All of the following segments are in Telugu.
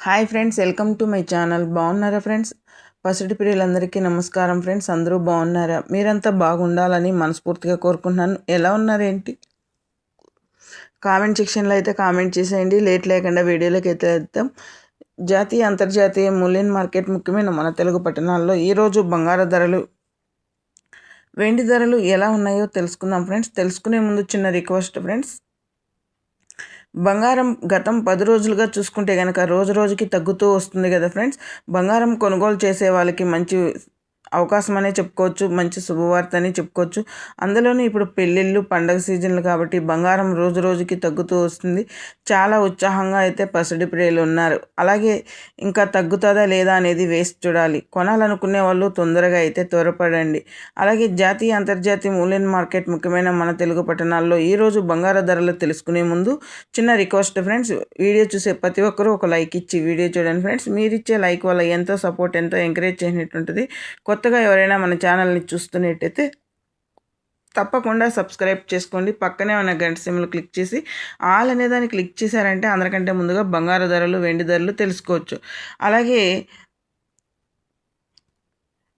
Hi friends welcome to my channel. బాగున్నారా ఫ్రెండ్స్? పసిడి ప్రియులందరికీ నమస్కారం ఫ్రెండ్స్. అందరూ బాగున్నారా? మీరంతా బాగుండాలని మనస్ఫూర్తిగా కోరుకుంటున్నాను. ఎలా ఉన్నారేంటి? కామెంట్ సెక్షన్లో అయితే కామెంట్ చేసేయండి. లేట్ లేకుండా వీడియోలోకి అయితే వెళ్తాం. జాతీయ అంతర్జాతీయ మూల్యం మార్కెట్ ముఖ్యమైన మన తెలుగు పట్టణాల్లో ఈరోజు బంగారు ధరలు వెండి ధరలు ఎలా ఉన్నాయో తెలుసుకుందాం ఫ్రెండ్స్. తెలుసుకునే ముందు చిన్న రిక్వెస్ట్ ఫ్రెండ్స్. బంగారం గతం పది రోజులుగా చూసుకుంటే కనుక రోజు రోజుకి తగ్గుతూ వస్తుంది కదా ఫ్రెండ్స్? బంగారం కొనుగోలు చేసే వాళ్ళకి మంచి అవకాశం అనే చెప్పుకోవచ్చు మంచి శుభవార్త అని చెప్పుకోవచ్చు. అందులోనూ ఇప్పుడు పెళ్ళిళ్ళు పండగ సీజన్లు కాబట్టి బంగారం రోజు రోజుకి తగ్గుతూ వస్తుంది. చాలా ఉత్సాహంగా అయితే పసిడి ప్రియులు ఉన్నారు. అలాగే ఇంకా తగ్గుతుందా లేదా అనేది వేసి చూడాలి. కొనాలనుకునే వాళ్ళు తొందరగా అయితే త్వరపడండి. అలాగే జాతీయ అంతర్జాతీయ మూల్యం మార్కెట్ ముఖ్యమైన మన తెలుగు పట్టణాల్లో ఈరోజు బంగారు ధరలు తెలుసుకునే ముందు చిన్న రిక్వెస్ట్ ఫ్రెండ్స్ వీడియో చూసే ప్రతి ఒక్కరూ ఒక లైక్ ఇచ్చి వీడియో చూడండి ఫ్రెండ్స్. మీరు ఇచ్చే లైక్ వల్ల ఎంతో సపోర్ట్ ఎంతో ఎంకరేజ్ చేసినట్టుంటుంది. కొత్త కొత్తగా ఎవరైనా మన ఛానల్ని చూస్తున్నట్టయితే తప్పకుండా సబ్స్క్రైబ్ చేసుకోండి. పక్కనే ఉన్న గంట సిమ్లు క్లిక్ చేసి ఆల్ అనే దాన్ని క్లిక్ చేశారంటే అందరికంటే ముందుగా బంగారు ధరలు వెండి ధరలు తెలుసుకోవచ్చు. అలాగే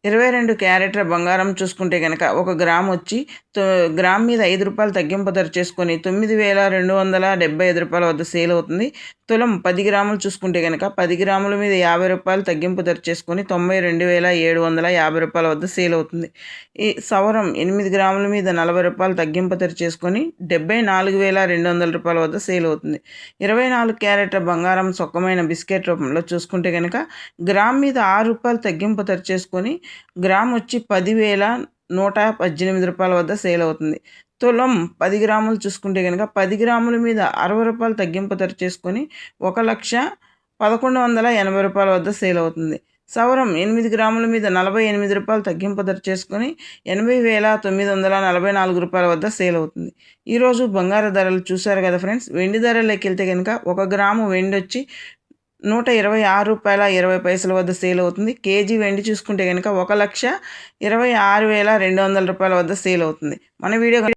ఇరవై రెండు క్యారెట్ల బంగారం చూసుకుంటే కనుక ఒక గ్రామ్ వచ్చి గ్రామ్ మీద ఐదు రూపాయలు తగ్గింపు ధర చేసుకొని తొమ్మిది వేల రెండు వందల డెబ్బై ఐదు రూపాయల వద్ద సేల్ అవుతుంది. తులం పది గ్రాములు చూసుకుంటే కనుక పది గ్రాముల మీద యాభై రూపాయలు తగ్గింపు ధర చేసుకొని తొంభై రెండు వేల ఏడు వందల యాభై రూపాయల వద్ద సేల్ అవుతుంది. ఈ సవరం ఎనిమిది గ్రాముల మీద నలభై రూపాయలు తగ్గింపు ధర చేసుకొని డెబ్బై నాలుగు వేల రెండు వందల రూపాయల వద్ద సేల్ అవుతుంది. ఇరవై నాలుగు క్యారెట్ల బంగారం సొక్కమైన బిస్కెట్ రూపంలో చూసుకుంటే కనుక గ్రామ్ మీద ఆరు రూపాయలు తగ్గింపు ధర చేసుకొని గ్రామ్ వచ్చి పదివేల నూట పద్దెనిమిది రూపాయల వద్ద సేల్ అవుతుంది. తులం పది గ్రాములు చూసుకుంటే కనుక పది గ్రాముల మీద అరవై రూపాయలు తగ్గింపు ధర చేసుకొని ఒక లక్ష పదకొండు వందల ఎనభై రూపాయల వద్ద సేల్ అవుతుంది. సవరం ఎనిమిది గ్రాముల మీద నలభై ఎనిమిది రూపాయలు తగ్గింపు ధర చేసుకొని ఎనభై వేల తొమ్మిది వందల నలభై నాలుగు రూపాయల వద్ద సేల్ అవుతుంది. ఈరోజు బంగారు ధరలు చూశారు కదా ఫ్రెండ్స్? వెండి ధరలోకి వెళ్తే కనుక ఒక గ్రాము వెండి వచ్చి నూట ఇరవై ఆరు రూపాయల ఇరవై పైసల వద్ద సేల్ అవుతుంది. కేజీ వెండి చూసుకుంటే కనుక ఒక లక్ష ఇరవై ఆరు వేల రెండు వందల రూపాయల వద్ద సేల్ అవుతుంది. మన వీడియో